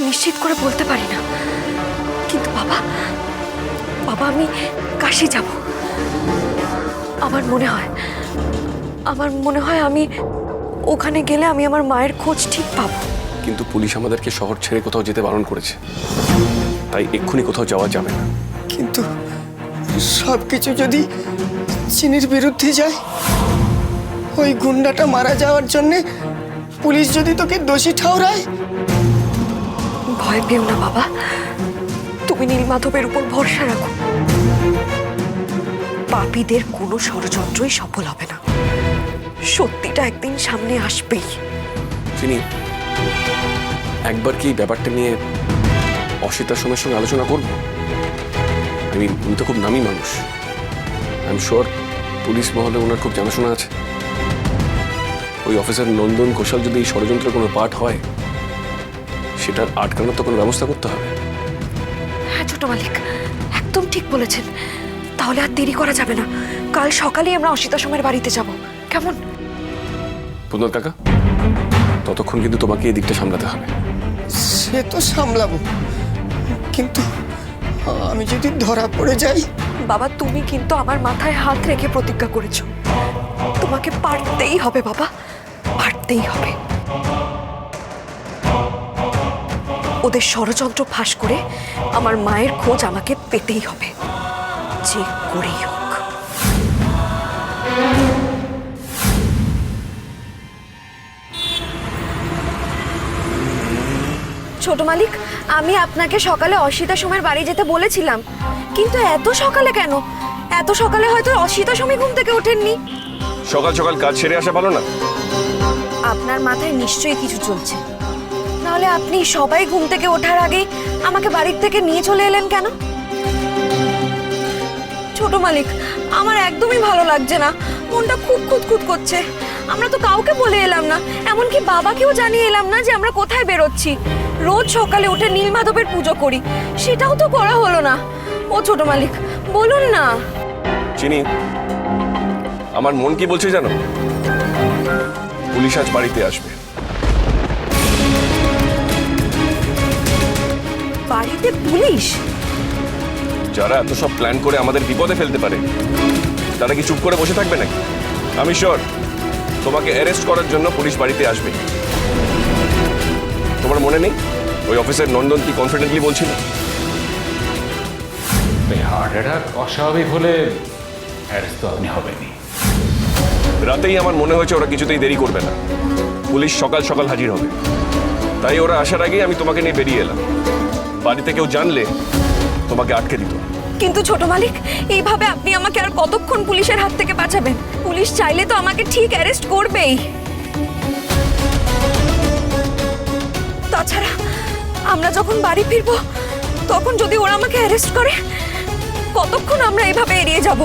নিশ্চিত করে বলতে পারি না। কিন্তু বাবা বাবা আমি কাশি যাব। আমার মনে হয় আমার মনে হয় আমি ওখানে গেলে আমি আমার মায়ের খোঁজ ঠিক পাবো। কিন্তু পুলিশ আমাদেরকে শহর ছেড়ে কোথাও যেতে বারণ করেছে। তাই এক্ষুনি কোথাও যাওয়া যাবে না। কিন্তু সব কিছু যদি চিনির বিরুদ্ধে যায় ওই গুন্ডাটা মারা যাওয়ার জন্যে পুলিশ যদি তোকে দোষী ঠাউরায় ভয় পেও না, বাবা। তুমি নীলমাধবের উপর ভরসা রাখো। পাপীদের কোনো ষড়যন্ত্রই সফল হবে না। সত্যিটা একদিন সামনে আসবেই। চিনি, একবার কি ব্যাপারটা নিয়ে অসিতার সময়ের সঙ্গে আলোচনা করব? আমি উনি তো খুব নামি মানুষ। আই এম শিওর পুলিশ মহলে ওনার খুব জানাশোনা আছে। ওই অফিসার নন্দন ঘোষাল যদি এই ষড়যন্ত্রের কোনো পার্ট হয় সেটার আটকানোর তো কোনো ব্যবস্থা করতে হবে। হ্যাঁ ছোট মালিক একদম ঠিক বলেছেন। তাহলে আর দেরি করা যাবে না। কাল সকালেই আমরা অসিতা সময়ের বাড়িতে যাব। কেমন? পুনর কাকা ততক্ষণ কিন্তু তোমাকে এই দিকটা সামলাতে হবে। সে তো সামলাবো। কিন্তু আমি যদি ধরা পড়ে যাই। বাবা তুমি কিন্তু আমার মাথায় হাত রেখে প্রতিজ্ঞা করেছ। তোমাকে পারতেই হবে বাবা। পারতেই হবে। ওদের ষড়যন্ত্র ফাঁস করে আমার মায়ের খোঁজ আমাকে পেতেই হবে। যে করেই হোক। ছোট মালিক আমি আপনাকে সকালে অসিতা সময়ের বাড়ি যেতে বলেছিলাম। কিন্তু এত সকালে কেন? এত সকালে হয়তো অসিতা সময় ঘুম থেকে ওঠেননি। সকাল সকাল কাজ সেরে আসা ভালো না? আপনার মাথায় নিশ্চয়ই কিছু চলছে। নাহলে আপনি সবাই ঘুম থেকে ওঠার আগেই আমাকে বাড়ির থেকে নিয়ে চলে এলেন কেন? ছোট মালিক, আমার একদমই ভালো লাগছে না। মনটা খুব খুঁতখুত করছে। আমরা তো কাউকে বলে এলাম না, এমনকি বাবাকেও জানিয়ে এলাম না যে আমরা কোথায় বেরোচ্ছি। রোজ সকালে উঠে নীলমাধবের পুজো করি, সেটাও তো করা হলো না। ও ছোট মালিক, বলুন না। চিনি, আমার মন কি বলছে জানো? পুলিশ আজ বাড়িতে আসবে। বাড়িতে পুলিশ? যারা এত সব প্ল্যান করে আমাদের বিপদে ফেলতে পারে তারা কি চুপ করে বসে থাকবে নাকি? আমি শিওর তোমাকে অ্যারেস্ট করার জন্য পুলিশ বাড়িতে আসবে। তোমার মনে নেই? ওই অফিসার নন্দন কি কনফিডেন্টলি বলছিল? হার্ট অ্যাটাক অস্বাভাবিক হলে অ্যারেস্ট তো আপনি হবেনি রাতেই আমার মনে হয়েছে ওরা কিছুতেই দেরি করবে না। পুলিশ সকাল সকাল হাজির হবে। তাই ওরা আসার আগেই আমি তোমাকে নিয়ে বেরিয়ে এলাম। বাড়িতে কেউ জানলে তোমাকে আটকে দিত। কিন্তু ছোট মালিক, এইভাবে আপনি আমাকে আর কতক্ষণ পুলিশের হাত থেকে বাঁচাবেন? পুলিশ চাইলে তো আমাকে ঠিক অ্যারেস্ট করবেই। তাছাড়া আমরা যখন বাড়ি ফিরবো, তখন যদি ওরা আমাকে অ্যারেস্ট করে, কতক্ষণ আমরা এভাবে এড়িয়ে যাব?